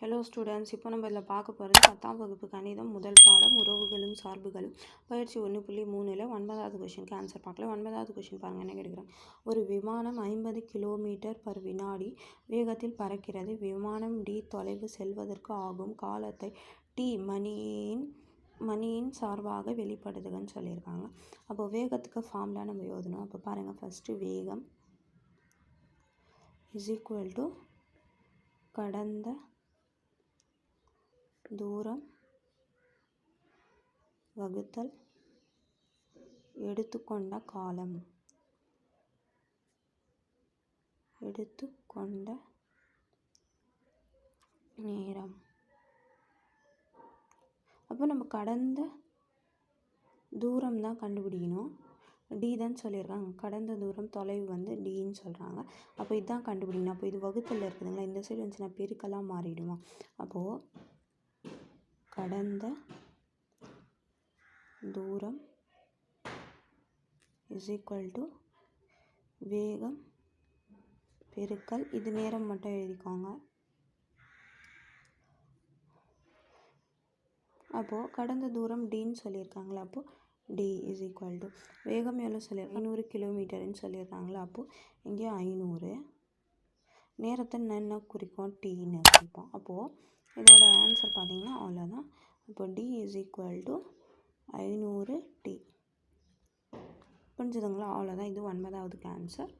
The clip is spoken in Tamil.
ஹலோ ஸ்டூடெண்ட்ஸ் இப்போ நம்ம இதில் பார்க்க போகிறது பத்தாம் வகுப்பு கணிதம் முதல் பாடம் உறவுகளும் சார்புகளும். பயிற்சி ஒன்று புள்ளி மூணில் ஒன்பதாவது கொஷினுக்கு ஆன்சர் பார்க்கலாம் ஒன்பதாவது கொஷின் பாருங்கள் என்ன கேட்குறேன் ஒரு விமானம் ஐம்பது கிலோமீட்டர் பர் வினாடி வேகத்தில் பறக்கிறது. விமானம் டி தொலைவு செல்வதற்கு ஆகும். காலத்தை டி மணியின் மணியின் சார்பாக வெளிப்படுத்துகன்னு சொல்லியிருக்காங்க. அப்போ வேகத்துக்கு ஃபார்ம்லாம் நம்ம எழுதணும். அப்போ பாருங்கள் ஃபஸ்ட்டு வேகம் இஸ் ஈக்குவல் டு கடந்த தூரம் வகுத்தல் எடுத்துக்கொண்ட காலம். எடுத்துக்கொண்ட நேரம். அப்போ நம்ம கடந்த தூரம் தான் கண்டுபிடிக்கணும். டி தான் சொல்லியிருக்காங்க. கடந்த தூரம் தொலைவு வந்து டின்னு சொல்கிறாங்க அப்போ இதுதான் கண்டுபிடிக்கணும். அப்போ இது வகுத்தில் இருக்குதுங்களா? இந்த சைடு வந்துச்சுன்னா பெருக்கெல்லாம் மாறிடுமா? அப்போது கடந்த தூரம் இஸ் ஈக்குவல் டு வேகம் பெருக்கல். இது நேரம் மட்டும் எழுதிக்கோங்க. அப்போது கடந்த தூரம் டின்னு சொல்லியிருக்காங்களா? அப்போது டி இஸ் ஈக்குவல் டு வேகம் எவ்வளோ சொல்லியிருக்காங்க? ஐநூறு கிலோமீட்டர்னு சொல்லியிருக்காங்களா? அப்போது இங்கே ஐநூறு. நேரத்தை என்ன குறிக்கும் டீன்னு குறிப்போம். அப்போது இதோட ஆன்சர் பார்த்தீங்கன்னா அவ்வளோதான் இப்போ டி இஸ் ஈக்குவல் டு ஐநூறு டி புரிஞ்சுதுங்களா? அவ்வளோதான் இது ஒன்பதாவதுக்கு ஆன்சர்